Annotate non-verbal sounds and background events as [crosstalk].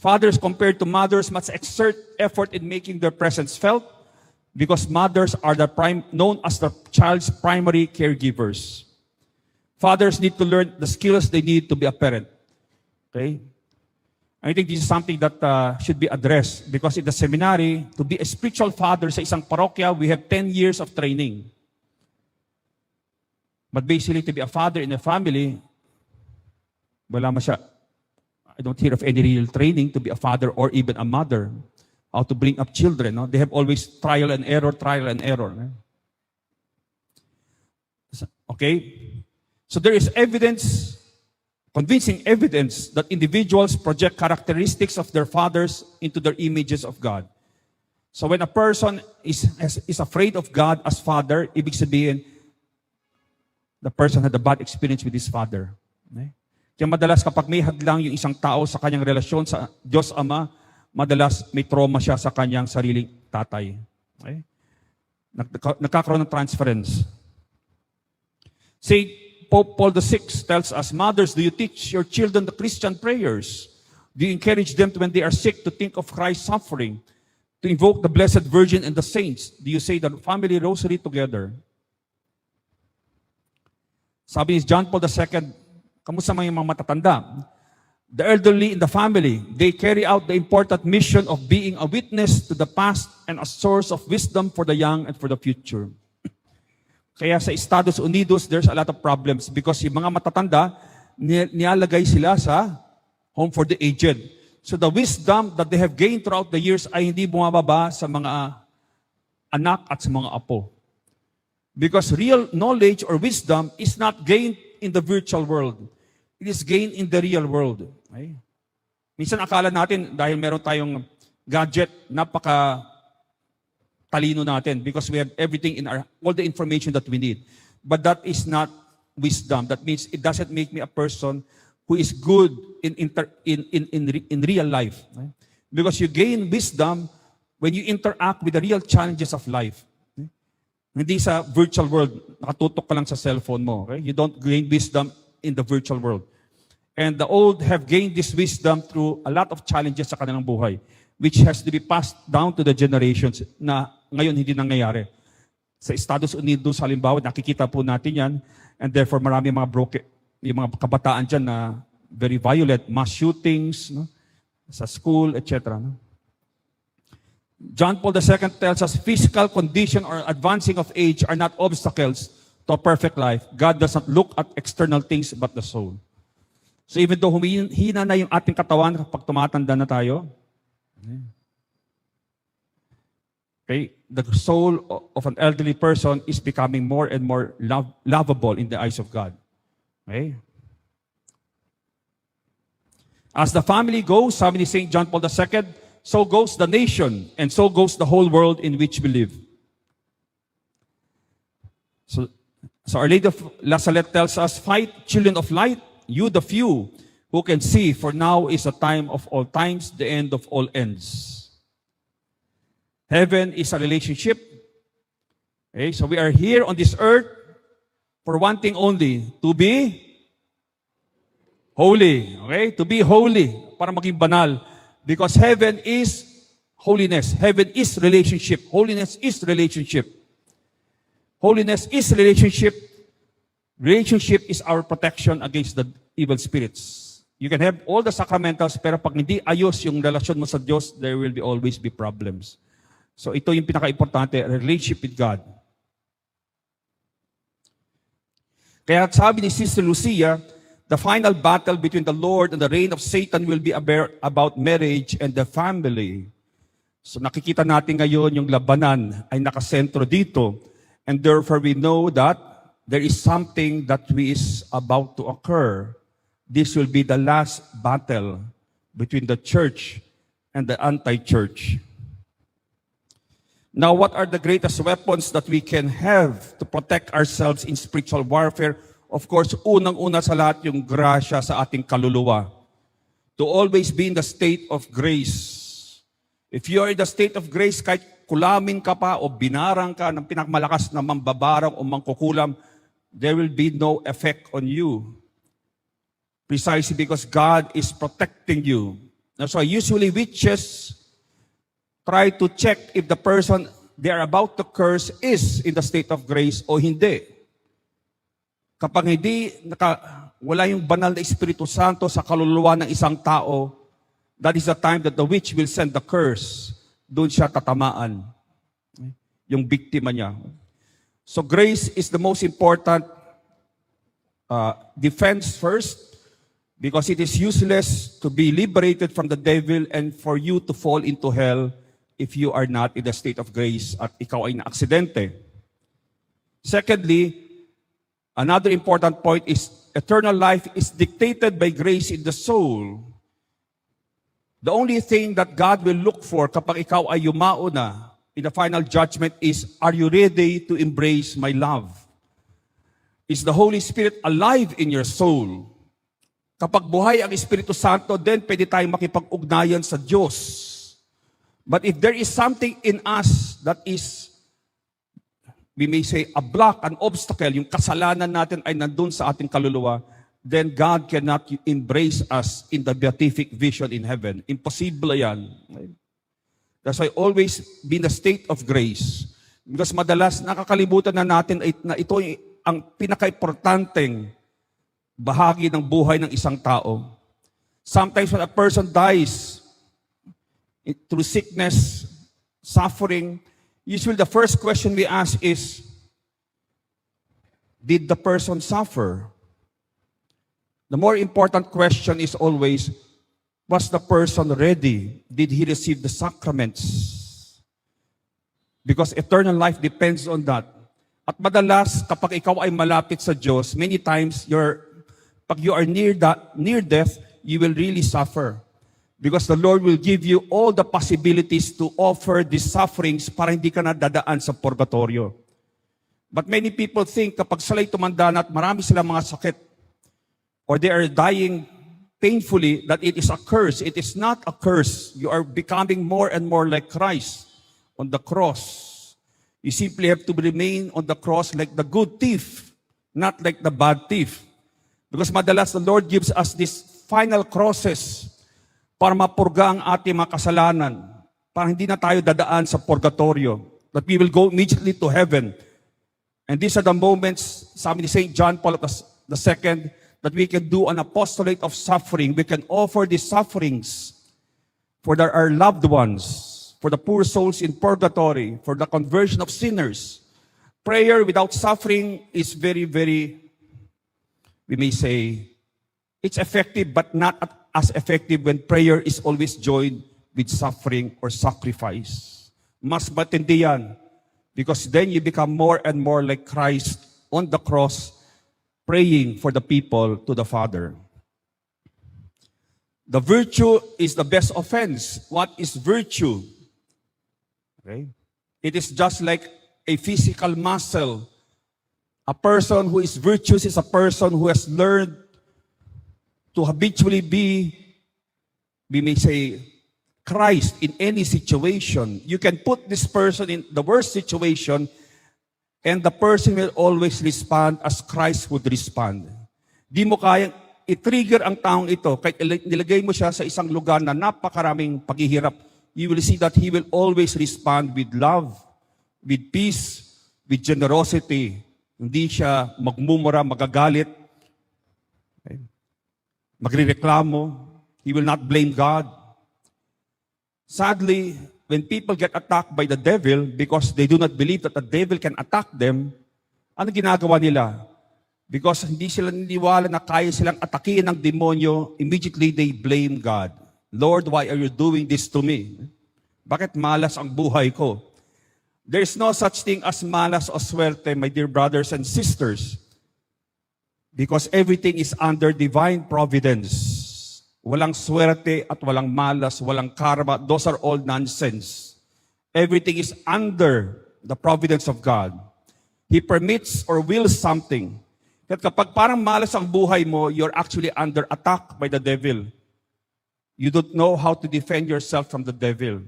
Fathers compared to mothers must exert effort in making their presence felt because mothers are the prime, known as the child's primary caregivers. Fathers need to learn the skills they need to be a parent. Okay? I think this is something that uh, should be addressed because in the seminary, to be a spiritual father sa isang parokya, we have 10 years of training. But basically, to be a father in a family, wala masya. I don't hear of any real training to be a father or even a mother. How to bring up children. No? They have always trial and error, trial and error. Eh? no? Okay? So there is evidence, convincing evidence that individuals project characteristics of their fathers into their images of God. So when a person is, is, afraid of God as father, ibig sabihin, the person had a bad experience with his father. Okay? Kaya madalas kapag may hadlang yung isang tao sa kanyang relasyon sa Diyos Ama, madalas may trauma siya sa kanyang sariling tatay. Okay? Nagka- Nagkakaroon ng transference. Saint Pope Paul VI tells us, Mothers, do you teach your children the Christian prayers? Do you encourage them to, when they are sick to think of Christ's suffering? To invoke the Blessed Virgin and the saints? Do you say the family rosary together? Sabi ni John Paul II, kamusta mga mga matatanda? The elderly in the family, they carry out the important mission of being a witness to the past and a source of wisdom for the young and for the future. [clears throat] Kaya sa Estados Unidos, there's a lot of problems because yung mga matatanda, ni- nialagay sila sa home for the aged. So the wisdom that they have gained throughout the years ay hindi bumababa sa mga anak at sa mga apo. Because real knowledge or wisdom is not gained in the virtual world. It is gained in the real world. Okay? Minsan akala natin dahil meron tayong gadget, napaka talino natin because we have everything in our, all the information that we need. But that is not wisdom. That means it doesn't make me a person who is good in, inter, in, in, in, in real life. okay? Because you gain wisdom when you interact with the real challenges of life. Hindi sa virtual world, nakatutok ka lang sa cellphone mo. Okay? You don't gain wisdom in the virtual world. And the old have gained this wisdom through a lot of challenges sa kanilang buhay, which has to be passed down to the generations na ngayon hindi nangyayari. Sa Estados Unidos, halimbawa, nakikita po natin yan, and therefore marami mga broken, yung mga kabataan dyan na very violent, mass shootings, no? sa school, etc. No? John Paul II tells us physical condition or advancing of age are not obstacles to a perfect life. God does not look at external things but the soul. So even though humihina na yung ating katawan kapag tumatanda na tayo, okay, the soul of an elderly person is becoming more and more lov- lovable in the eyes of God. Okay? As the family goes, sabi ni St. John Paul II, so goes the nation, and so goes the whole world in which we live. So, so Our Lady of La Salette tells us, fight, children of light, you the few who can see, for now is the time of all times, the end of all ends. Heaven is a relationship. Okay, so we are here on this earth for one thing only, to be holy. Okay? To be holy. Para maging banal. Because heaven is holiness. Heaven is relationship. Holiness is relationship. Holiness is relationship. Relationship is our protection against the evil spirits. You can have all the sacramentals, pero pag hindi ayos yung relasyon mo sa Diyos, there will be always be problems. So ito yung pinaka-importante, relationship with God. Kaya sabi ni Sister Lucia, the final battle between the Lord and the reign of Satan will be about marriage and the family. So nakikita natin ngayon yung labanan ay nakasentro dito. And therefore we know that there is something that we is about to occur. This will be the last battle between the church and the anti-church. Now, what are the greatest weapons that we can have to protect ourselves in spiritual warfare? Of course, unang-una sa lahat yung grasya sa ating kaluluwa. To always be in the state of grace. If you are in the state of grace, kahit kulamin ka pa o binarang ka ng pinakmalakas na mambabarang o mangkukulam, there will be no effect on you. Precisely because God is protecting you. That's why usually witches try to check if the person they are about to curse is in the state of grace o hindi. Kapag hindi naka, wala yung banal na Espiritu Santo sa kaluluwa ng isang tao, that is the time that the witch will send the curse. Doon siya tatamaan. Yung biktima niya. So grace is the most important uh, defense first because it is useless to be liberated from the devil and for you to fall into hell if you are not in the state of grace at ikaw ay na-aksidente. Secondly, another important point is eternal life is dictated by grace in the soul. The only thing that God will look for kapag ikaw ay yumao na in the final judgment is, are you ready to embrace my love? Is the Holy Spirit alive in your soul? Kapag buhay ang Espiritu Santo, then pwede tayong makipag-ugnayan sa Diyos. But if there is something in us that is, we may say, a block, an obstacle, yung kasalanan natin ay nandun sa ating kaluluwa, then God cannot embrace us in the beatific vision in heaven. Impossible yan. That's why always be in the state of grace. Because madalas nakakalimutan na natin na ito ang pinaka-importanteng bahagi ng buhay ng isang tao. Sometimes when a person dies through sickness, suffering, usually the first question we ask is, did the person suffer? The more important question is always, was the person ready? Did he receive the sacraments? Because eternal life depends on that. At madalas, kapag ikaw ay malapit sa Diyos, many times, you're, pag you are near, that, near death, you will really suffer. Because the Lord will give you all the possibilities to offer these sufferings para hindi ka na dadaan sa purgatorio. But many people think kapag sila'y tumanda na at marami silang mga sakit, or they are dying painfully, that it is a curse. It is not a curse. You are becoming more and more like Christ on the cross. You simply have to remain on the cross like the good thief, not like the bad thief. Because madalas the Lord gives us these final crosses para mapurga ang ating mga kasalanan, para hindi na tayo dadaan sa purgatorio, that we will go immediately to heaven. And these are the moments, sabi ni St. John Paul II, that we can do an apostolate of suffering. We can offer these sufferings for our loved ones, for the poor souls in purgatory, for the conversion of sinners. Prayer without suffering is very, very, we may say, it's effective but not as effective when prayer is always joined with suffering or sacrifice. Mas matindi yan. Because then you become more and more like Christ on the cross, praying for the people to the Father. The virtue is the best offense. What is virtue? Okay? It is just like a physical muscle. A person who is virtuous is a person who has learned to habitually be, we may say, Christ in any situation. You can put this person in the worst situation and the person will always respond as Christ would respond. Di mo kayang i-trigger ang taong ito kahit il- nilagay mo siya sa isang lugar na napakaraming paghihirap. You will see that he will always respond with love, with peace, with generosity. Hindi siya magmumura, magagalit, magrireklamo. He will not blame God. Sadly, when people get attacked by the devil because they do not believe that the devil can attack them, ano ginagawa nila? Because hindi sila niniwala na kaya silang atakihin ng demonyo, immediately they blame God. Lord, why are you doing this to me? Bakit malas ang buhay ko? There is no such thing as malas o swerte, my dear brothers and sisters. Because everything is under divine providence. Walang swerte at walang malas, walang karma. Those are all nonsense. Everything is under the providence of God. He permits or wills something. At kapag parang malas ang buhay mo, you're actually under attack by the devil. You don't know how to defend yourself from the devil.